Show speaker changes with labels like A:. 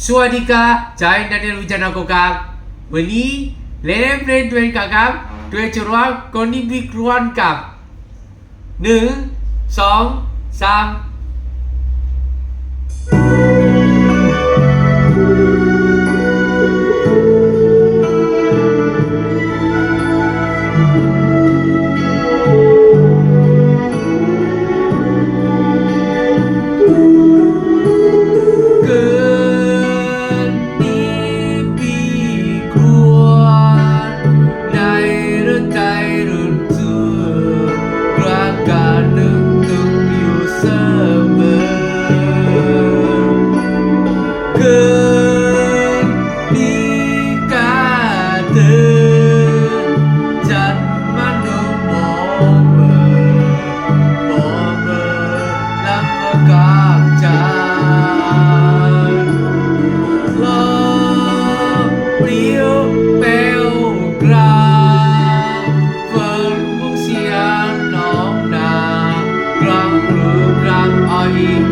A: สวัสดีครับจายนันเดลวิจารณ์ครับวันนี้เล่นเพลงด้วยกันครับด้วยจรว่าคนนี้วิกรวนกับหนึ่งสองสาม Maria.